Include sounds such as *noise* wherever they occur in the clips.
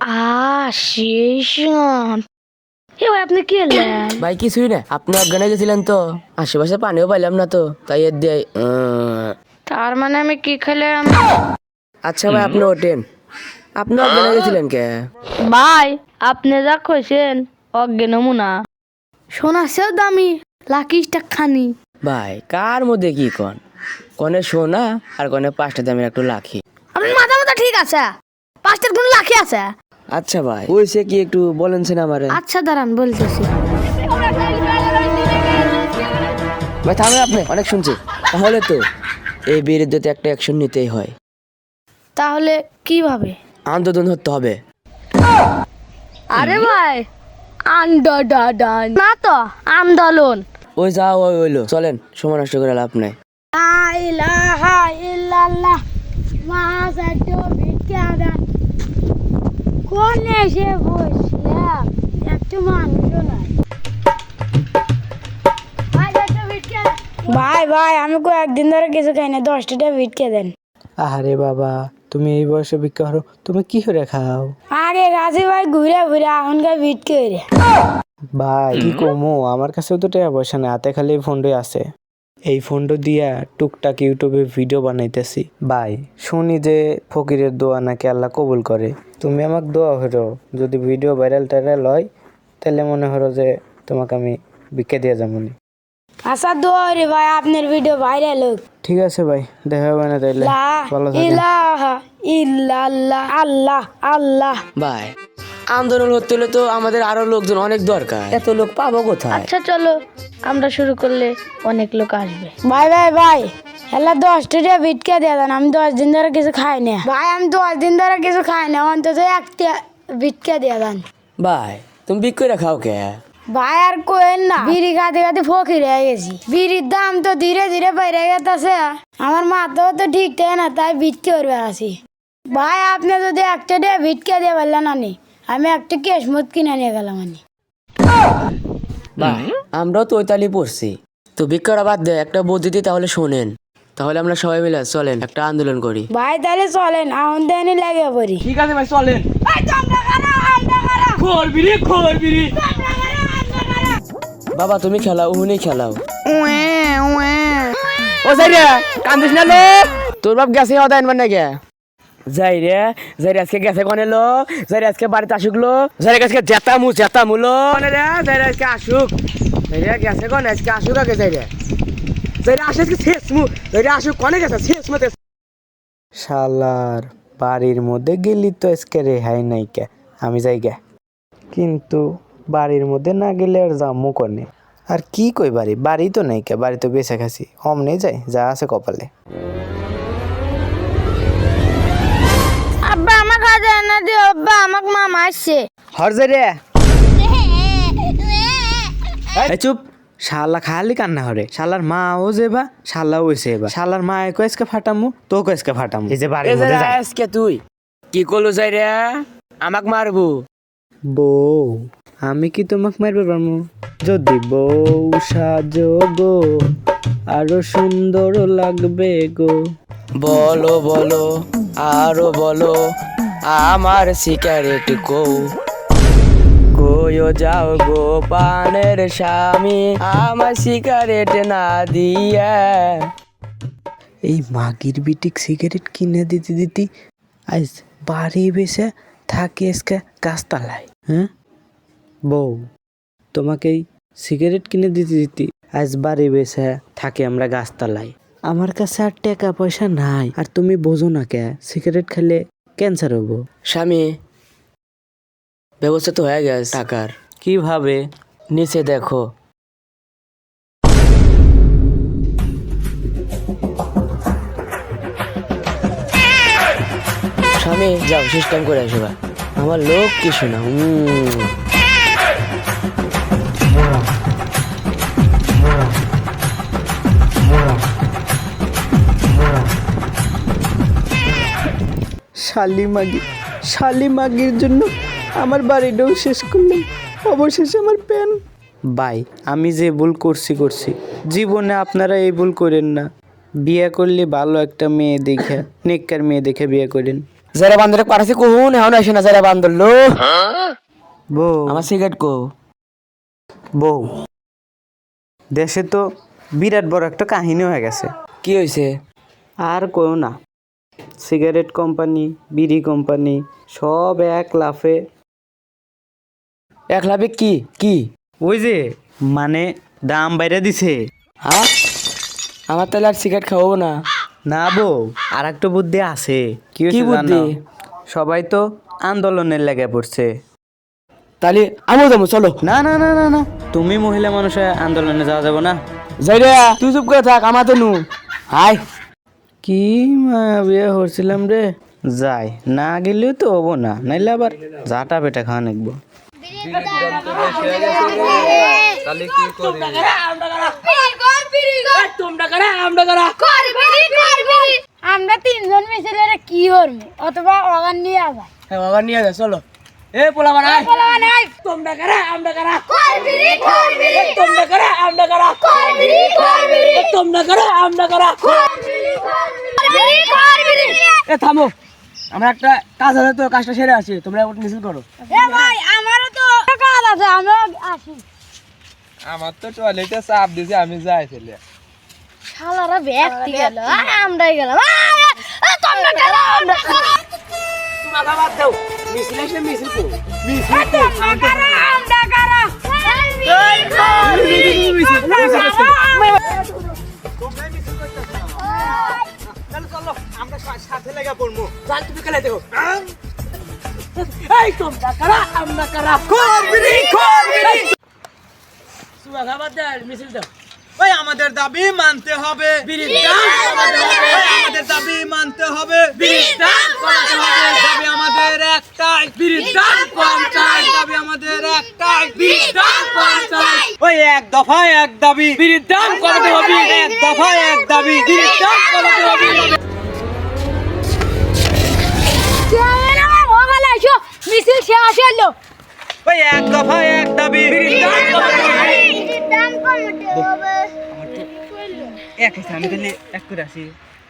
আ শেষ এ ভাই আপনি কি এলেন ভাই কিছুই না আপনি অজ্ঞানে গেছিলেন তো আশেপাশে পানিও পাইলাম না তো তাই এর দিয়ে তার মানে আমি কি খেলাম আচ্ছা ভাই আপনি ওঠেন আপনি অজ্ঞানে গেছিলেন কে ভাই আপনি যা কইছেন অজ্ঞে নমুনা শোনাছেও দামি লাকি স্টাক খানি ভাই কার মধ্যে কি কন কনে সোনা আর কনে পাঁচটা দামের একটু লাখি আপনার মাথা মাথা ঠিক আছে পাঁচটার কোন লাখি আছে আচ্ছা ভাই। ওইসে কি একটু বলেন না আমারে আচ্ছা দাঁড়ান বলতেছি। ভাই থামে আপনি অনেক শুনছি। তাহলে তো এই বিরুদ্ধে তো একটা অ্যাকশন নিতেই হয়। তাহলে কীভাবে? আন্দোলন হতে হবে। আরে ভাই আন্দোলন। না তো আন্দোলন। ওই যা ওই হইল চলেন সময় নষ্ট করে লাভ নাই। লা ইলাহা ইল্লাল্লাহ কোন এসে বসলাম। একটু মানুষও নাই। ভাই ভাই আমি কয়েকদিন ধরে কিছু খাই না। দশটা ভিটকে দেন। আরে বাবা তুমি এই বয়সে ভিক্ষা করো তুমি কি করে খাও? আগে গাছে ভাই ঘুরে ঘুরে এখনকার ভিটকে ভাই কি কমো? আমার কাছেও তো টাকা পয়সা নেই হাতে খালি ফোনটাই আছে। এই ফোনটা দিয়া টুকটাক ইউটিউবে ভিডিও বানাইতেছি। ভাই শুনি যে ফকিরের দোয়া নাকি আল্লাহ কবুল করে। তুমি আমাকে দোয়া হরো যদি ভিডিও ভাইরাল টাইরাল হয় তাহলে মনে হলো যে তোমাকে আমি ভিক্ষা দিয়ে যাবনি আচ্ছা দোয়া রে ভাই আপনার ভিডিও ভাইরাল হোক। ঠিক আছে ভাই দেখা হবে না তাইলে। লা ভালো থাকেন। ইলাহা ইল্লাল্লাহ আল্লাহ আল্লাহ। ভাই। আন্দোলন হতে হলে তো আমাদের আরও লোকজন অনেক দরকার। এত লোক পাবো কোথায়? আচ্ছা চলো আমরা শুরু করলে অনেক লোক আসবে। ভাই ভাই ভাই হেলা দশ টাকা ভিটকে দিয়ে দেন আমি দশ দিন ধরে কিছু খাই না। ভাই আমি দশ দিন ধরে কিছু খাই না অন্তত একটা ভিটকে দিয়ে দেন। ভাই তুমি বিক করে খাও কে? ভাই আর কোয়েন না। বিড়ি খাতে খাতে ফকির হয়ে গেছি। বিড়ির দাম তো ধীরে ধীরে বেড়ে গেছে আমার মাথাও তো ঠিক থাকে না তাই ভিটকে করবে আছি ভাই আপনি যদি একটা দিয়ে ভিটকে দিয়ে পারলেন আনি আমি একটা কেশমত কিনে নিয়ে গেলাম ভাই আমরাও তো ওইতালি পড়ছি। তো বিক করা বাদ দে একটা বুদ্ধি তাহলে শোনেন। তাহলে আমরা সবাই মিলে চলেন একটা আন্দোলন করি। ভাই তাহলে চলেন আউন দেনি লাগে পড়ি। ঠিক আছে ভাই চলেন। রে রে বাবা তুমি খেলাও উনি খেলাও। ও যাই রে কান্দিস না লো। তোর বাপ গেছে হদা আনবার না গে যাই রে যাই রে, আজকে গেছে কনে লো? যাই রে, আজকে বাড়িতে আসুক লো? যাই রে, আজকে জেতা মু জেতা লো। কনে রে, যাই রে, আজকে আসুক। যাই রে, গেছে কনে? আজকে আসুক আগে, যাই রে। যাই রে, আসে আজকে শেষ মু। যাই রে, আসুক, কনে গেছে? শেষ মতে। শালার বাড়ির মধ্যে গেলি তো আজকে রেহাই নাই কে? আমি যাই গে। কিন্তু বাড়ির মধ্যে না গেলে আর যামু কনে? আর কি কই বাড়ি বাড়ি তো নাই কে? বাড়ি তো বেঁচে খাসি। অমনে যাই, যা আছে কপালে। দিও আব্বা আমাকে হর রে। *laughs* এই চুপ। শালা খালি কান্না হরে শালার মা ও যেবা শালা ওইছে শালার মা একো আজকে ফাটামু তো আজকে ফাটামু। এই যে যাই মধ্যে যাই আজকে তুই। কি করল যাই রে? আমাক মারবো? বউ আমি কি তোমাকে মারবে পারব যদি বউ সাজো গো আরও সুন্দর লাগবে গো। বলো বলো আরও বলো আমার সিগারেট কো কইও যাও গো পানের স্বামী, আমার সিগারেট না দিয়া। এই মাগির বিটিক সিগারেট কিনে দিতে দিতি আজ বাড়ি বেসে থাকে আজকে গাছতলায় হ্যাঁ? বউ, তোমাকে সিগারেট কিনে দিতে দিতি আজ বাড়ি বেসে থাকে আমরা গাছতলায়। আমার কাছে আর টাকা পয়সা নাই, আর তুমি বোঝো না কে? সিগারেট খেলে ক্যান্সার হব। স্বামী, ব্যবস্থা তো হয়ে গেছে টাকার। কীভাবে? নিচে দেখো। স্বামী, যাও, সিস্টেম করে আসবা। আমার লোক কিছু না। উম। শালি মাগি শালি মাগির জন্য আমার বাড়িটাও শেষ করলাম অবশেষে আমার প্যান। ভাই আমি যে ভুল করছি করছি। জীবনে আপনারা এই ভুল করেন না। বিয়ে করলে ভালো একটা মেয়ে দেখে নেককার মেয়ে দেখে বিয়ে করেন। যারা বান্দরে পারাছি কহুন এখন আসে না যারা বান্দরলো বউ। আমার সিগারেট কো। বউ। দেশে তো বিরাট বড় একটা কাহিনী হয়ে গেছে। কি হয়েছে আর কইও না। সিগারেট কোম্পানি বিড়ি কোম্পানি সব এক লাফে। এক লাভে কি? কি? ওই যে মানে দাম বাইরে দিছে। আমার তাহলে আর সিগারেট খাব না। না বউ আর একটা বুদ্ধি আছে। কি বুদ্ধি? সবাই তো আন্দোলনের লেগে পড়ছে। তাহলে আমিও যাব চলো। না না না না না। তুমি মহিলা মানুষের আন্দোলনে যাওয়া যাব না। যাই রে তুই চুপ করে থাক আমার তো নু। হাই কি মায়া বিয়ে রে। যাই না গেলেও তো হব না নাইলে আবার জাটা পেটা খাওয়া নেকবো। তোমরা কারা আমরা তিনজন মিছিলে কি করব? অথবা অগান নিয়ে আবার। হ্যাঁ বাবা নিয়ে যা চলো। এ পোলা বাড়া তোমরা কারা আমরা কারা? তোমরা কারা আমরা কারা? তোমরা কারা আমরা কারা? এ থামো। আমরা একটা কাজ আছে তো কাজটা সেরে আসি। তোমরা একটু মিছিল করো। এ ভাই আমারও তো কাজ আছে আমিও আসি। আমার তো টয়লেটে চাপ দিছে আমি যাই ছেলে শালারা ব্যক্তি গেল আর আমরাই গেলাম। তোমরা গেল আমরা দাও। মিছিল এসে মিছিল করো। আমরা কারা। চাল তুমি খেলে দেবো এই তোমরা কারা আমরা কারা? করবি করবি সুমাখা বাদ দে মিছিল দাও। ওই আমাদের দাবি মানতে হবে। আমাদের দাবি মানতে হবে। দাবি আমাদের একটাই। দাবি আমাদের একটাই। ওই এক দফায় এক দাবি। এক দফায় এক দাবি। কমাতে হবে। শেষ ওই এক দফায় এক দাবি। এক আছে আমি তাহলে এক করে আসি।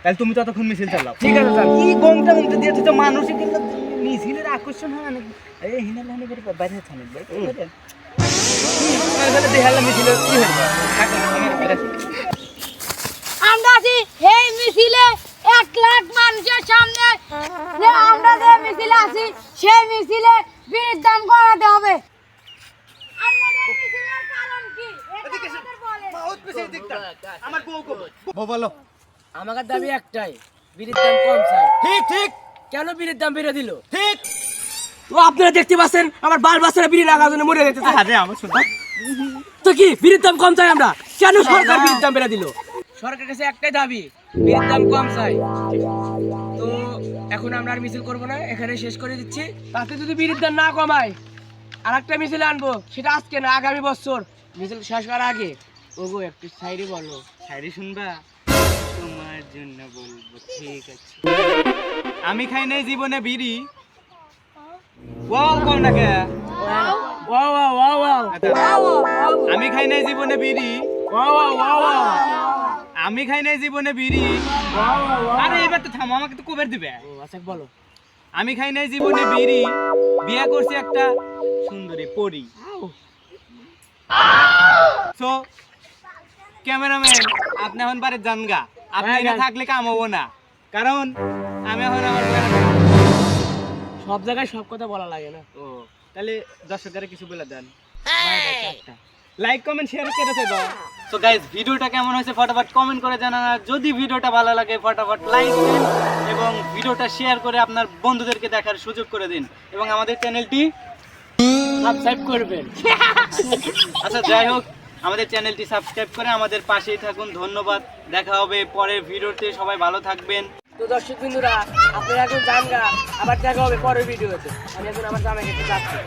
তাহলে তুমি ততক্ষণ মিছিল চালাও। ঠিক আছে চল কি গমটা গমটা দিয়েছে তো? মানুষ কিন্তু মিছিলের আকর্ষণ হয় অনেক এই হিনা লানি করে বাইরে থানে দেখালে মিছিল কি না, আমার আসি। আছি এই মিছিলে এক লাখ মানুষের সামনে। যে আমরা যে মিছিলে আছি সেই মিছিলে বিড়ির দাম কমাতে হবে। আপনাদের মিছিলের কারণ কি এটা আমাদের বলেন। বউ বলো। আমার দাবি একটাই বিড়ির দাম কম চাই। ঠিক ঠিক। কেন বিড়ির দাম বেড়ে দিল? ঠিক। তো আপনারা দেখতে পাচ্ছেন আমার বাল বাচ্চারা বিড়ি লাগা জন্য মরে যেতেছে আরে আমার শোনা তো কি বিড়ির দাম কম চাই আমরা? কেন সরকার বিড়ির দাম বেড়ে দিল? সরকারের কাছে একটাই দাবি বিড়ির দাম কম চাই। এখন আমরা আর মিছিল করব না এখানে শেষ করে দিচ্ছি। তাতে যদি বিড়ির দাম না কমায় আর একটা মিছিল আনব সেটা আজকে না আগামী বছর। মিছিল শেষ করার আগে। ওগো একটু সাইডে বলো। শায়রি শুনবা? তোমার জন্য বলব ঠিক আছে। আমি খাই নাই জীবনে বিড়ি। ওয়াও কোন না কে? Wow wow wow wow. আমি খাই নাই জীবনে বিড়ি। Wow wow wow. আমি খাই নাই জীবনে বিড়ি। আরে এবার তো থামো আমাকে তো কবের দিবে। আচ্ছা বলো। আমি খাই নাই জীবনে বিড়ি। বিয়া করছি একটা সুন্দরী পরি। সো ক্যামেরাম্যান আপনি এখন বাড়ির যান গা আপনি হ্যাঁ, যান। থাকলে কাম হব না। কারণ আমি এখন আমার সব জায়গায় সব কথা বলা লাগে না। ও তাহলে দর্শকের কিছু বলে দেন। লাইক কমেন্ট শেয়ার করে দেবো তো গাইজ ভিডিওটা কেমন হয়েছে ফটাফট কমেন্ট করে জানান আর যদি ভিডিওটা ভালো লাগে ফটাফট লাইক দিন এবং ভিডিওটা শেয়ার করে আপনার বন্ধুদেরকে দেখার সুযোগ করে দিন। এবং আমাদের চ্যানেলটি সাবস্ক্রাইব করবেন। *laughs* আচ্ছা যাই হোক আমাদের চ্যানেলটি সাবস্ক্রাইব করে আমাদের পাশেই থাকুন। ধন্যবাদ। দেখা হবে পরের ভিডিওতে। সবাই ভালো থাকবেন। তো দর্শক বিন্দুরা আপনারা এখন যান গা আবার দেখা হবে পরের ভিডিওতে। আমি এখন আমার জামাই কাছে যাচ্ছি